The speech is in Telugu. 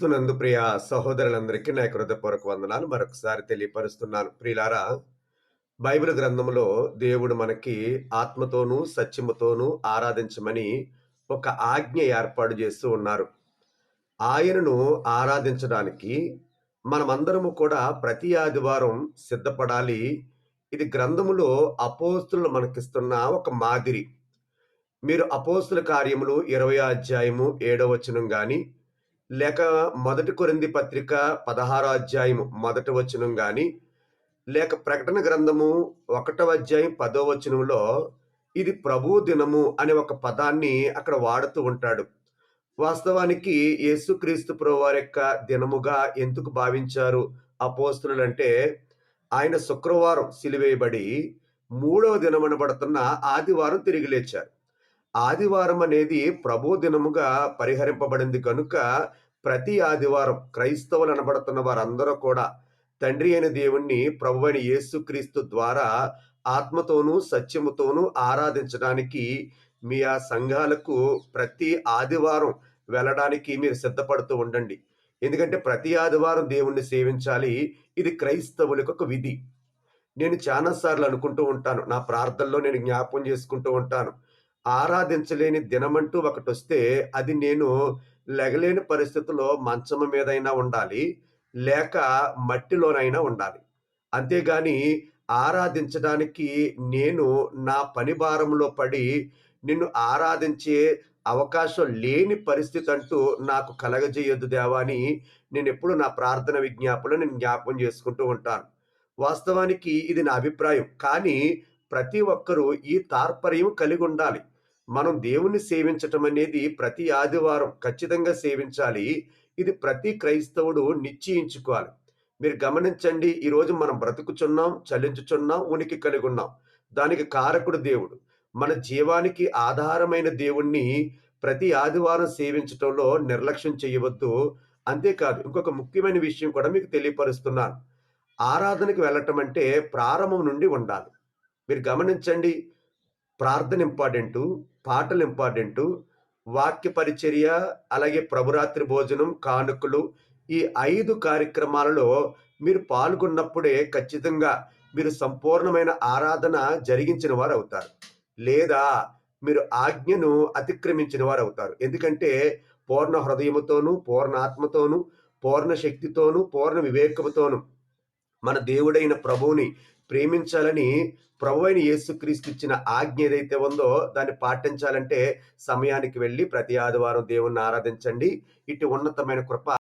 క్రీస్తునందు ప్రియ సహోదరులందరికీ నా హృదయపూర్వక వందనాలు. మరొకసారి తెలియపరుస్తున్నాను. ప్రియులారా బైబిల్ గ్రంథంలో దేవుడు మనకి ఆత్మతోనూ సత్యముతోనూ ఆరాధించమని ఒక ఆజ్ఞ ఏర్పాటు చేస్తూ ఉన్నారు. ఆయనను ఆరాధించడానికి మనమందరము కూడా ప్రతి ఆదివారం సిద్ధపడాలి. ఇది గ్రంథములో అపోస్తులు మనకిస్తున్న ఒక మాదిరి. మీరు అపోస్తుల కార్యములు ఇరవై అధ్యాయము ఏడవచనం కానీ లేక మొదటి కొరింది పత్రిక పదహారో అధ్యాయము మొదటి వచనం కానీ లేక ప్రకటన గ్రంథము ఒకటవ అధ్యాయం పదో వచనంలో ఇది ప్రభు దినము అనే ఒక పదాన్ని అక్కడ వాడుతూ ఉంటాడు. వాస్తవానికి యేసుక్రీస్తు ప్రభువారి యొక్క దినముగా ఎందుకు భావించారు అపోస్తులు అంటే ఆయన శుక్రవారం సిలివేయబడి మూడవ దినమనబడుతున్న ఆదివారం తిరిగి లేచారు. ఆదివారం అనేది ప్రభు దినముగా పరిహరింపబడింది కనుక ప్రతి ఆదివారం క్రైస్తవులు అనబడుతున్న వారందరూ కూడా తండ్రి అయిన దేవుణ్ణి ప్రభు అయిన యేసుక్రీస్తు ద్వారా ఆత్మతోనూ సత్యముతోనూ ఆరాధించడానికి మీ ఆ సంఘాలకు ప్రతి ఆదివారం వెళ్ళడానికి మీరు సిద్ధపడుతూ ఉండండి. ఎందుకంటే ప్రతి ఆదివారం దేవుణ్ణి సేవించాలి. ఇది క్రైస్తవులకు ఒక విధి. నేను చాలాసార్లు అనుకుంటూ ఉంటాను. నా ప్రార్థనలో నేను జ్ఞాపం చేసుకుంటూ ఉంటాను. ఆరాధించలేని దినమంటూ ఒకటి వస్తే అది నేను లెగలేని పరిస్థితుల్లో మంచం మీదైనా ఉండాలి లేక మట్టిలోనైనా ఉండాలి. అంతేగాని ఆరాధించడానికి నేను నా పని భారంలో పడి నిన్ను ఆరాధించే అవకాశం లేని పరిస్థితి అంటూ నాకు కలగజేయొద్దు దేవా అని నేను ఎప్పుడు నా ప్రార్థన విజ్ఞాపన నేను జ్ఞాపం చేసుకుంటూ ఉంటాను. వాస్తవానికి ఇది నా అభిప్రాయం. కానీ ప్రతి ఒక్కరూ ఈ తాత్పర్యం కలిగి ఉండాలి. మనం దేవుణ్ణి సేవించటం అనేది ప్రతి ఆదివారం ఖచ్చితంగా సేవించాలి. ఇది ప్రతి క్రైస్తవుడు నిశ్చయించుకోవాలి. మీరు గమనించండి ఈరోజు మనం బ్రతుకుచున్నాం చలించుచున్నాం ఉనికి కలిగి ఉన్నాం. దానికి కారకుడు దేవుడు. మన జీవానికి ఆధారమైన దేవుణ్ణి ప్రతి ఆదివారం సేవించటంలో నిర్లక్ష్యం చేయవద్దు. అంతేకాదు ఇంకొక ముఖ్యమైన విషయం కూడా మీకు తెలియపరుస్తున్నాను. ఆరాధనకు వెళ్ళటం అంటే ప్రారంభం నుండి ఉండాలి. మీరు గమనించండి. ప్రార్థన ఇంపార్టెంటు పాటలు ఇంపార్టెంటు వాక్య పరిచర్య అలాగే ప్రభురాత్రి భోజనం కానుకలు ఈ ఐదు కార్యక్రమాలలో మీరు పాల్గొన్నప్పుడే ఖచ్చితంగా మీరు సంపూర్ణమైన ఆరాధన జరిగించిన వారు అవుతారు. లేదా మీరు ఆజ్ఞను అతిక్రమించిన వారు అవుతారు. ఎందుకంటే పూర్ణ హృదయముతోనూ పూర్ణ ఆత్మతోనూ పూర్ణ శక్తితోనూ పూర్ణ వివేకముతోనూ మన దేవుడైన ప్రభువుని ప్రేమించాలని ప్రభు అయిన యేసుక్రీస్తు ఇచ్చిన ఆజ్ఞ ఏదైతే ఉందో దాన్ని పాటించాలంటే సమయానికి వెళ్ళి ప్రతి ఆదివారం దేవుణ్ణి ఆరాధించండి. ఇటు ఉన్నతమైన కృప